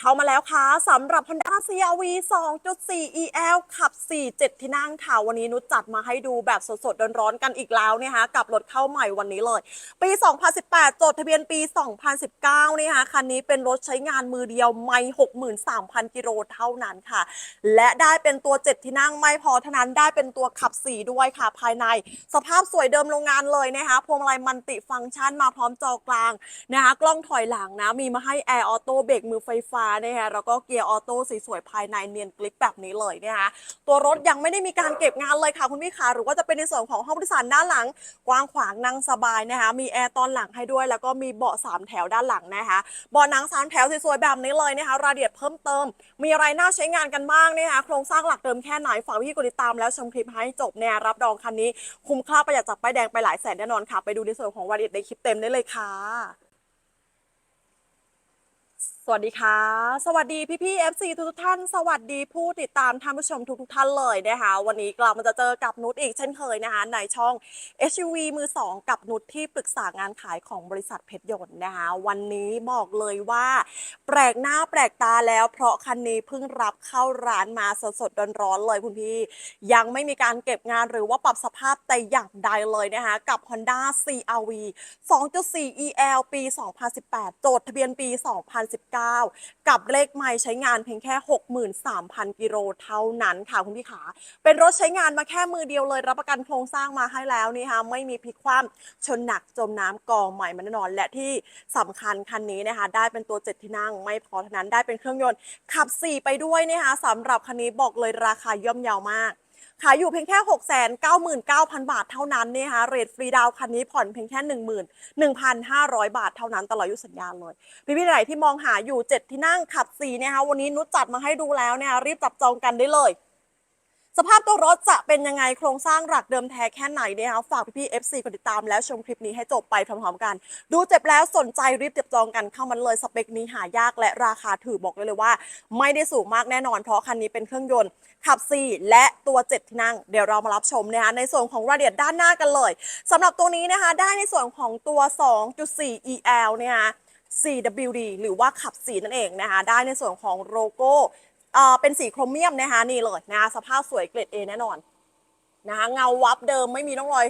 เข้ามาแล้วค่ะสำหรับ Honda CRV 2.4 EL ขับ 4 7 ที่นั่งค่ะ วันนี้นุชจัดมาให้ดูแบบสดๆ ร้อนๆ กันอีกแล้วเนะคะกับรถเข้าใหม่วันนี้เลย ปี 2018 จดทะเบียนปี 2019นะคะคันนี้เป็นรถใช้งานมือเดียวไม่ 63,000 กิโลเท่านั้นค่ะ และได้เป็นตัว 7 ที่นั่งไม่พอเท่านั้นได้เป็นตัวขับ 4 ด้วยค่ะ ภายใน สภาพสวยเดิมโรงงานเลยนะคะพวงมาลัยมันติฟังก์ชันมาพร้อมจอกลางนะคะกล้องถอยหลังนะมีมาให้แอร์ออโต้เบรกมือไฟฟ้านะคะแล้วก็เกียร์ออโต้สวยๆภายในเนียนกลิปแบบนี้เลยนะคะตัวรถยังไม่ได้มีการเก็บงานเลยค่ะคุณพี่ขาหรือว่าจะเป็นในส่วนของห้องผู้โดยสารด้านหลัง กว้างขวางนั่งสบายนะคะมีแอร์ตอนหลังให้ด้วย แล้วก็มีเบาะสามแถวด้านหลังนะคะเบาะหนังสามแถวสวยๆแบบนี้เลยนะคะรายละเอียดเพิ่มเติม มีอะไรน่าใช้งานกันบ้างนะคะโครงสร้างหลักเดิมแค่ไหนฝากพี่กดติดตามแล้วชมคลิปให้จบเนี่ยรับรองคันนี้ คุ้มค่าประหยัดจากป้ายแดงไปหลายแสนแน่นอนค่ะ ไปดูในส่วนของรายละเอียดในคลิปเต็มได้เลยค่ะ สวัสดีค่ะ สวัสดีพี่พี่ๆ FC ทุกท่าน สวัสดีผู้ติดตามท่านผู้ชมทุกๆท่านเลยนะคะ วันนี้กลับมาจะเจอกับนุชอีกเช่นเคยนะคะ ในช่อง SUV มือ 2 กับนุชที่ปรึกษางานขายของบริษัทเพชรยนต์นะคะ วันนี้บอกเลยว่า แปลกหน้าแปลกตาแล้ว เพราะคันนี้เพิ่งรับเข้าร้านมาสดๆร้อนๆเลยคุณพี่ ยังไม่มีการเก็บงานหรือว่าปรับสภาพแต่อย่างใดเลยนะคะ กับ Honda CRV 2.4 EL ปี 2018 โจทย์ทะเบียนปี 2019กับเลขไม่ใช้งานเพียงแค่ 63,000 กิโลเท่านั้นค่ะคุณพี่ขา เป็นรถใช้งานมาแค่มือเดียวเลย รับประกันโครงสร้างมาให้แล้วนี่ค่ะไม่มีพลิกคว่ำชนหนักจมน้ำกองใหม่มันแน่นอน และที่สำคัญคันนี้นะคะได้เป็นตัว 7 ที่นั่ง ไม่พอเท่านั้นได้เป็นเครื่องยนต์ขับ 4 ไปด้วยนะคะสำหรับคันนี้บอกเลยราคาย่อมเยาวมาก ขายอยู่เพียงแค่ 6 9 9 0 0 0 บาทเท่านั้นเนี่ยคะเรทฟรีดาวน์คันนี้ผ่อนเพียงแค่ 11,500 บาทเท่านั้นตลอดอายุสัญญาเลย พี่พี่ไหนที่มองหาอยู่ 7 ที่นั่งขับ4เนี่ยค่ะวันนี้นุชจัดมาให้ดูแล้วเนี่ยรีบจับจองกันได้เลย สภาพตัวรถจะเป็นยังไงโครงสร้างหลักเดิมแท้แค่ไหนเนี่ยคะฝากพี่ๆ FC กดติดตามแล้วชมคลิปนี้ให้จบไปพร้อมๆกัน ดูเจ็บแล้วสนใจรีบจับจองกันเข้ามันเลยสเปคนี้หายากและราคาถือบอกเลยเลยว่า ไม่ได้สูงมากแน่นอนเพราะคันนี้เป็นเครื่องยนต์ขับ 4 และตัว7ที่นั่ง เดี๋ยวเรามารับชมนะคะในส่วนของรายละเอียดด้านหน้ากันเลยสำหรับตัวนี้นะคะได้ในส่วนของตัว 2.4 EL เนี่ยคะ 4WD หรือว่าขับ 4 นั่นเองนะคะได้ในส่วนของโลโก้ เป็นสีโครเมียมนะคะนี่เลยนะคะสภาพสวยเกรด A แน่นอนนะคะเงาวับเดิมไม่มีร่องรอย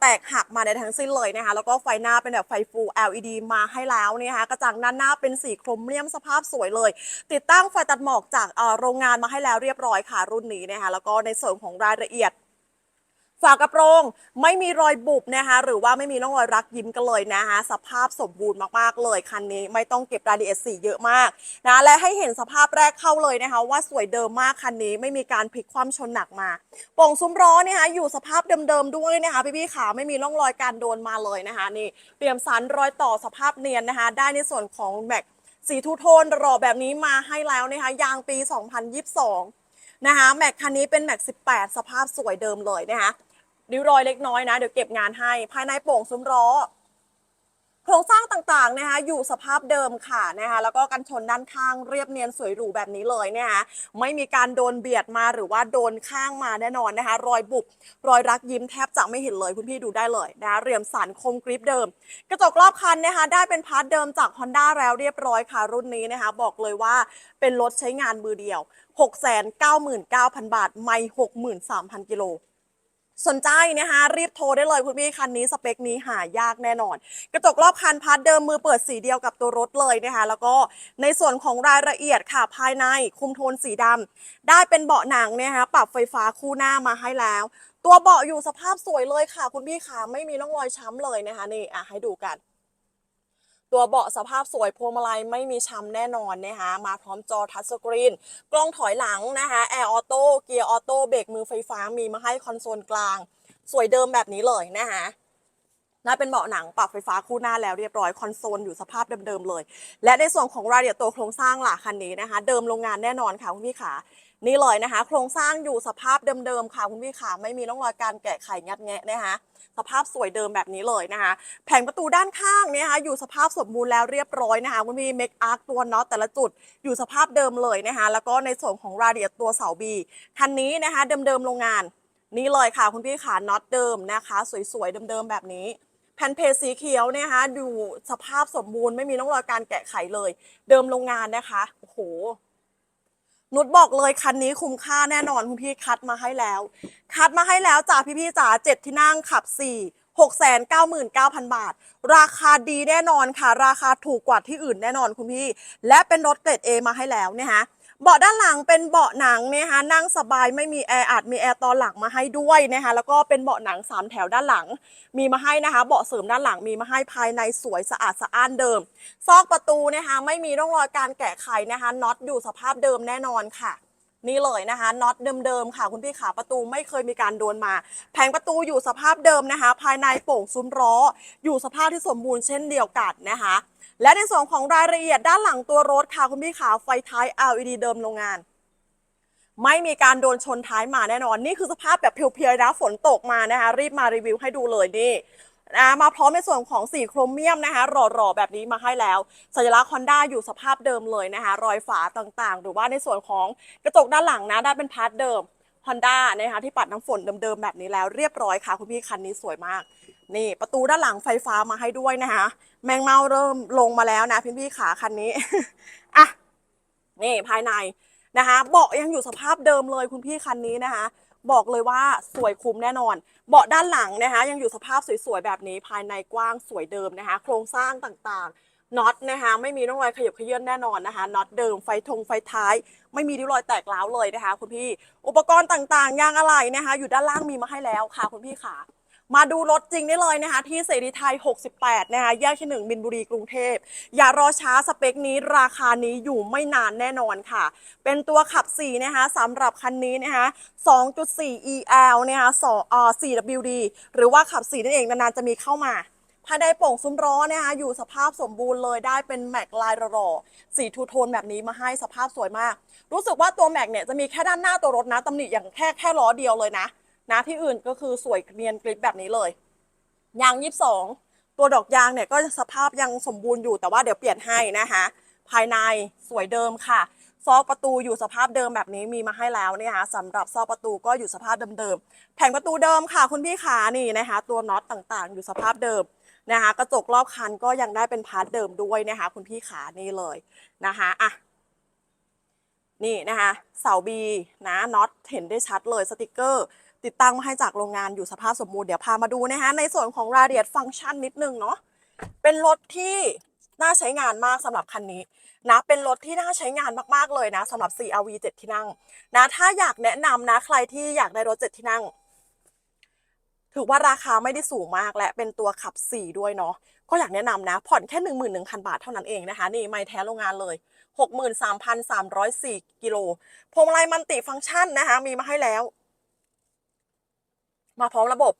แตกหักมาในทั้งสิ้นเลยนะคะแล้วก็ไฟหน้าเป็นแบบไฟฟู LED มาให้แล้วนะคะกระจังด้านหน้าเป็นสีโครเมียมสภาพสวยเลย ติดตั้งไฟตัดหมอกจากโรงงานมาให้แล้วเรียบร้อยค่ะรุ่นนี้นะคะแล้วก็ในส่วนของรายละเอียด ฝากระโปรง ไม่มีรอยบุบนะคะ หรือว่าไม่มีร่องรอยรักยิ้มกันเลยนะคะ สภาพสมบูรณ์มากๆเลยคันนี้ไม่ต้องเก็บรายละเอียดสีเยอะมากนะและให้เห็นสภาพแรกเข้าเลยนะคะ ว่าสวยเดิมมากคันนี้ไม่มีการพลิกคว่ำชนหนักมาโป่งซุ้มล้อนะคะอยู่สภาพเดิมๆด้วยนะคะพี่ๆขาไม่มีร่องรอยการโดนมาเลยนะคะนี่เตรียมสันรอยต่อสภาพเนียนนะคะ ได้ในส่วนของแม็กสีทูโทนรอแบบนี้มาให้แล้วนะคะยางปี 2022 นะคะแม็กคันนี้เป็นแม็ก 18 สภาพสวยเดิมเลยนะคะ ริ้วรอยเล็กน้อยนะ เดี๋ยวเก็บงานให้ ภายในโป่งซุ้มล้อโครงสร้างต่างๆนะคะอยู่สภาพเดิมค่ะนะคะแล้วก็กันชนด้านข้างเรียบเนียนสวยหรูแบบนี้เลยนะคะไม่มีการโดนเบียดมาหรือว่าโดนข้างมาแน่นอนนะคะรอยบุบรอยรักยิ้มแทบจะไม่เห็นเลยคุณพี่ดูได้เลยนะคะเรียมสันคมกริปเดิม กระจกรอบคันนะคะได้เป็นพาร์ทเดิมจาก Honda แล้วเรียบร้อยค่ะรุ่นนี้นะคะบอกเลยว่าเป็นรถใช้งานมือเดียว 699,000 บาท ไม่ 63,000 กิโล สนใจนะคะรีบโทรได้เลยคุณพี่คันนี้สเปคนี้หายากแน่นอน กระจกรอบคันพาร์ทเดิมมือเปิดสีเดียวกับตัวรถเลยนะคะแล้วก็ในส่วนของรายละเอียดค่ะภายในคุมโทนสีดำได้เป็นเบาะหนังนะคะปรับไฟฟ้าคู่หน้ามาให้แล้ว ตัวเบาะอยู่สภาพสวยเลยค่ะ คุณพี่ขาไม่มีร่องรอยช้ำเลยนะคะนี่อะให้ดูกัน ตัวเบาะสภาพสวยพวงมาลัยไม่มีช้ำแน่นอนนะคะมาพร้อมจอทัชสกรีน กล้องถอยหลังนะคะแอร์ออโต้เกียร์ออโต้เบรกมือไฟฟ้ามีมาให้คอนโซลกลาง สวยเดิมแบบนี้เลยนะคะน่าเป็นเบาะหนังปรับไฟฟ้าคู่หน้าแล้วเรียบร้อยคอนโซลอยู่สภาพเดิมๆเลย และในส่วนของรายละเอียดตัวโครงสร้างล่ะคันนี้นะคะ เดิมโรงงานแน่นอนค่ะคุณพี่ขา นี่เลยนะคะ โครงสร้างอยู่สภาพเดิมๆค่ะคุณพี่ขาไม่มีร่องรอยการแกะไขงัดแงะนะคะสภาพสวยเดิมแบบนี้เลยนะคะ แผงประตูด้านข้างเนี่ยนะคะอยู่สภาพสมบูรณ์แล้วเรียบร้อยนะคะคุณพี่เมคอาร์คตัวน็อตแต่ละจุดอยู่สภาพเดิมเลยนะคะแล้วก็ในส่วนของรายละเอียดตัวเสาบีคันนี้นะคะ เดิมๆโรงงาน นี่เลยค่ะคุณพี่ขาน็อตเดิมนะคะ สวยๆเดิมๆแบบนี้แผ่นเพจสีเขียวเนยนะคะดูสภาพสมบูรณ์ไม่มีร่องรอยการแกะไขเลย เดิมโรงงานนะคะโอ้โห นุชบอกเลยคันนี้คุ้มค่าแน่นอนคุณพี่คัดมาให้แล้ว คัดมาให้แล้วจ้าพี่พี่ๆจ๋าเจ็ดที่นั่งขับสี่หกแสนเก้าหมื่นเก้าพันบาท ราคาดีแน่นอนค่ะ ราคาถูกกว่าที่อื่นแน่นอนคุณพี่ และเป็นรถเกรด A มาให้แล้วเนี่ยฮะ เบาะด้านหลังเป็นเบาะหนังนะคะนั่งสบายไม่มีแอร์อัดมีแอร์ตอนหลังมาให้ด้วยนะคะแล้วก็เป็นเบาะหนังสามแถวด้านหลัง มีมาให้นะคะ เบาะเสริมด้านหลังมีมาให้ภายในสวยสะอาดสะอ้านเดิม ซอกประตูนะคะไม่มีร่องรอยการแกะไขนะคะน็อตอยู่สภาพเดิมแน่นอนค่ะ นี่เลยนะคะน็อตเดิมๆค่ะ คุณพี่ขาประตูไม่เคยมีการโดนมา แผงประตูอยู่สภาพเดิมนะคะ ภายในโป่งซุ้มล้อ อยู่สภาพที่สมบูรณ์เช่นเดียวกันนะคะ และในส่วนของรายละเอียดด้านหลังตัวรถค่ะ คุณพี่ขาไฟท้าย LED เดิมโรงงาน ไม่มีการโดนชนท้ายมาแน่นอน นี่คือสภาพแบบเพียวๆนะฝนตกมานะคะรีบมารีวิวให้ดูเลยนี่ นะมาพร้อมในส่วนของสีโครเมียมนะคะหล่อๆแบบนี้มาให้แล้ว สัญลักษณ์ Honda อยู่สภาพเดิมเลยนะคะรอยฝาต่างๆ หรือว่าในส่วนของกระจกด้านหลังนะได้เป็นพาร์ทเดิม Honda นะคะที่ปัดน้ำฝนเดิมๆแบบนี้แล้วเรียบร้อยค่ะคุณพี่คันนี้สวยมาก นี่ประตูด้านหลังไฟฟ้ามาให้ด้วยนะคะแมงเมาเริ่มลงมาแล้วนะพี่พี่ๆขาคันนี้อะนี่ภายในนะคะเบาะยังอยู่สภาพเดิมเลยคุณพี่คันนี้นะคะ บอกเลยว่าสวยคุ้มแน่นอน เบาะด้านหลังนะคะ ยังอยู่สภาพสวยๆแบบนี้ภายในกว้างสวยเดิมนะคะ โครงสร้างต่างๆน็อตนะคะ ไม่มีร่องรอยขยับเขยื่อนแน่นอนนะคะน็อตเดิมไฟทงไฟท้าย ไม่มีริ้วรอยแตกร้าวเลยนะคะ คุณพี่อุปกรณ์ต่างๆยางอะไหล่นะคะ อยู่ด้านล่างมีมาให้แล้วค่ะคุณพี่ขา มาดูรถจริงได้เลยนะคะ ที่เสรีไทย 68 นะคะแยกที่ 1 บินบุรีกรุงเทพ อย่ารอช้าสเปคนี้ราคานี้อยู่ไม่นานแน่นอนค่ะ เป็นตัวขับ 4 นะคะสำหรับคันนี้นะคะ 2.4 EL นะคะ2เอ่อ 4WD หรือว่าขับ 4 นั่นเองนานๆจะมีเข้ามาภายในโป่งซุ้มล้อนะคะอยู่สภาพสมบูรณ์เลยได้เป็นแม็กลายหล่อๆสีทูโทนแบบนี้มาให้สภาพสวยมาก รู้สึกว่าตัวแม็กเนี่ยจะมีแค่ด้านหน้าตัวรถนะตำหนิอย่างแค่แค่ล้อเดียวเลยนะ นะที่อื่นก็คือสวยเนียนกริปแบบนี้เลยยาง22ตัวดอกยางเนี่ยก็สภาพยังสมบูรณ์อยู่แต่ว่าเดี๋ยวเปลี่ยนให้นะคะภายในสวยเดิมค่ะ ซอกประตูอยู่สภาพเดิมแบบนี้มีมาให้แล้วเนี่ยนะคะสำหรับซอกประตูก็อยู่สภาพเดิมๆแผงประตูเดิมค่ะคุณพี่ขานี่นะคะ ตัวน็อตต่างๆ อยู่สภาพเดิมนะคะ กระจกรอบคันก็ยังได้เป็นพาร์ทเดิมด้วยนะคะคุณพี่ขานี่เลยนะคะอะนี่นะคะเสาบีนะน็อตเห็นได้ชัดเลยสติกเกอร์ ติดตั้งมาให้จากโรงงานอยู่สภาพสมบูรณ์เดี๋ยวพามาดูนะคะในส่วนของรายละเอียดฟังก์ชันนิดนึงเนาะเป็นรถที่น่าใช้งานมากสำหรับคันนี้นะเป็นรถที่น่าใช้งานมากๆเลยนะสำหรับ CRV 7 ที่นั่งนะถ้าอยากแนะนำนะใครที่อยากได้รถ 7 ที่นั่ง ถือว่าราคาไม่ได้สูงมากและเป็นตัวขับ 4 ด้วยเนาะก็อยากแนะนำนะ ผ่อนแค่ 11,000 บาทเท่านั้นเองนะคะ นี่ไม่แท้โรงงานเลย 63,304 กิโลพวงมาลัยมันติฟังก์ชันนะคะ มีมาให้แล้ว มาพร้อมระบบ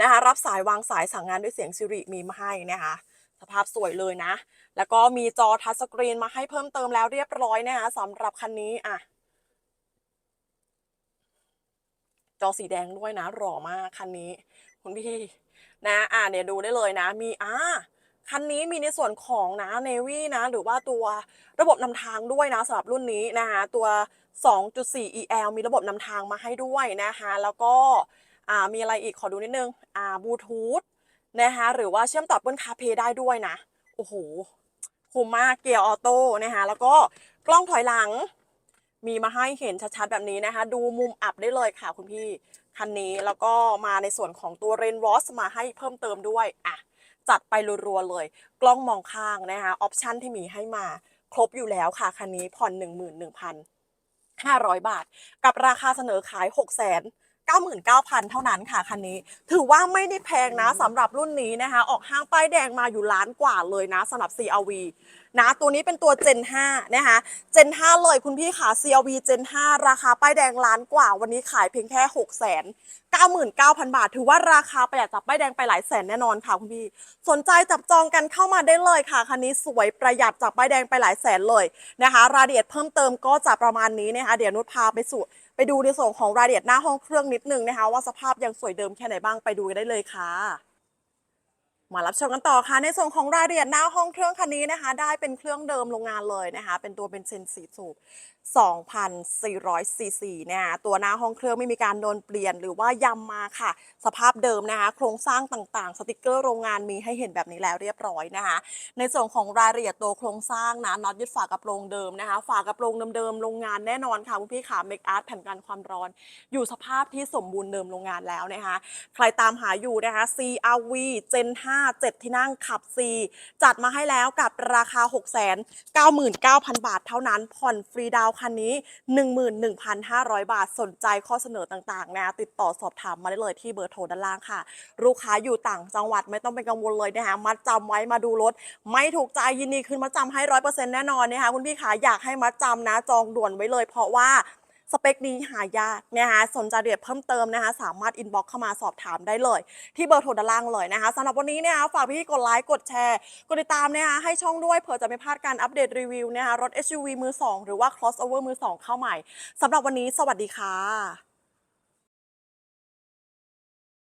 นะคะ รับสายวางสายสั่งงานด้วยเสียงซิริมีมาให้นะคะสภาพสวยเลยนะ แล้วก็มีจอทัชสกรีนมาให้เพิ่มเติมแล้วเรียบร้อยนะคะสำหรับคันนี้อะจอสีแดงด้วยนะหล่อมากคันนี้คุณพี่นะอ่าเนี่ยดูได้เลยนะ มีอ่าคันนี้มีในส่วนของนะเนวี่นะ หรือว่าตัวระบบนำทางด้วยนะสำหรับรุ่นนี้นะคะตัว 2.4 EL มีระบบนำทางมาให้ด้วยนะคะแล้วก็ อ่ามีอะไรอีกขอดูนิดนึงอ่าบลูทูธนะคะหรือว่าเชื่อมต่อ Apple CarPlay ได้ด้วยนะโอ้โหคุ้มมากเกียร์ออโต้นะคะแล้วก็กล้องถอยหลัง มีมาให้เห็นชัดๆแบบนี้นะคะ ดูมุมอับได้เลยค่ะคุณพี่คันนี้แล้วก็มาในส่วนของตัวเรนวอสมาให้เพิ่มเติมด้วยอะจัดไปรัวๆเลย กล้องมองข้างนะคะออปชันที่มีให้มาครบอยู่แล้วค่ะคันนี้ผ่อน 11,500 บาท กับราคาเสนอขาย 6 0 0 0 0 99,000 เท่านั้นค่ะคันนี้ ถือว่าไม่ได้แพงนะสำหรับรุ่นนี้นะคะ ออกห้างป้ายแดงมาอยู่ล้านกว่าเลยนะสำหรับ CRV นะตัวนี้เป็นตัว Gen 5 นะคะ Gen 5 เลยคุณพี่ขา CRV Gen 5 ราคาป้ายแดงล้านกว่า วันนี้ขายเพียงแค่6 9 9 0 0 0 บาท ถือว่าราคาประหยัดจากป้ายแดงไปหลายแสนแน่นอนค่ะคุณพี่ สนใจจับจองกันเข้ามาได้เลยค่ะ คันนี้สวยประหยัดจากป้ายแดงไปหลายแสนเลยนะคะ รายละเอียดเพิ่มเติมก็จะประมาณนี้นะคะ เดี๋ยวนุชพาไปสู่ไปดูในส่วนของรายละเอียดหน้าห้องเครื่องนิดนึงนะคะ ว่าสภาพยังสวยเดิมแค่ไหนบ้างไปดูกันได้เลยค่ะมารับชมกันต่อค่ะ ในส่วนของรายละเอียดหน้าห้องเครื่องคันนี้นะคะ ได้เป็นเครื่องเดิมโรงงานเลยนะคะ เป็นตัวเบนซินสีสูบ 2,400ซีซีนะคะตัวหน้าห้องเครื่องไม่มีการโดนเปลี่ยนหรือว่ายำมาค่ะ สภาพเดิมนะคะ โครงสร้างต่างๆ สติกเกอร์โรงงานมีให้เห็นแบบนี้แล้วเรียบร้อยนะคะ ในส่วนของรายละเอียดตัวโครงสร้างนะน็อตยึดฝากระโปรงเดิมนะคะ ฝากระโปรงเดิมๆโรงงานแน่นอนค่ะคุณพี่ขาเมคอาร์ตแผ่นกันความร้อน อยู่สภาพที่สมบูรณ์เดิมโรงงานแล้วนะคะ ใครตามหาอยู่นะคะ CRV Gen 5 7 ที่นั่งขับ C จัดมาให้แล้วกับราคา 699,000 บาทเท่านั้นผ่อนฟรีดาวคันนี้ 11,500 บาทสนใจข้อเสนอต่างๆนะติดต่อสอบถามมาได้เลยที่เบอร์โทรด้านล่างค่ะ ลูกค้าอยู่ต่างจังหวัดไม่ต้องเป็นกังวลเลยนะคะมัดจำไว้มาดูรถ ไม่ถูกใจยินดีคืนมัดจำให้ร้อยเปอร์เซ็นต์แน่นอนนะคะคุณพี่ขาอยากให้มัดจำนะจองด่วนไว้เลย เพราะว่า สเปคนี้หายากนะคะสนใจเดียดเพิ่มเติมนะคะสามารถอินบ็อกเข้ามาสอบถามได้เลย ที่เบอร์โทรด้านล่างเลยนะคะสำหรับวันนี้เนี่ยฝากพี่กดไลค์กดแชร์กดติดตามนะคะให้ช่องด้วยเผื่อจะไม่พลาดการอัปเดตรีวิวนะคะรถ SUV มือ 2 หรือว่า crossover มือ 2 เข้าใหม่สำหรับวันนี้สวัสดีค่ะ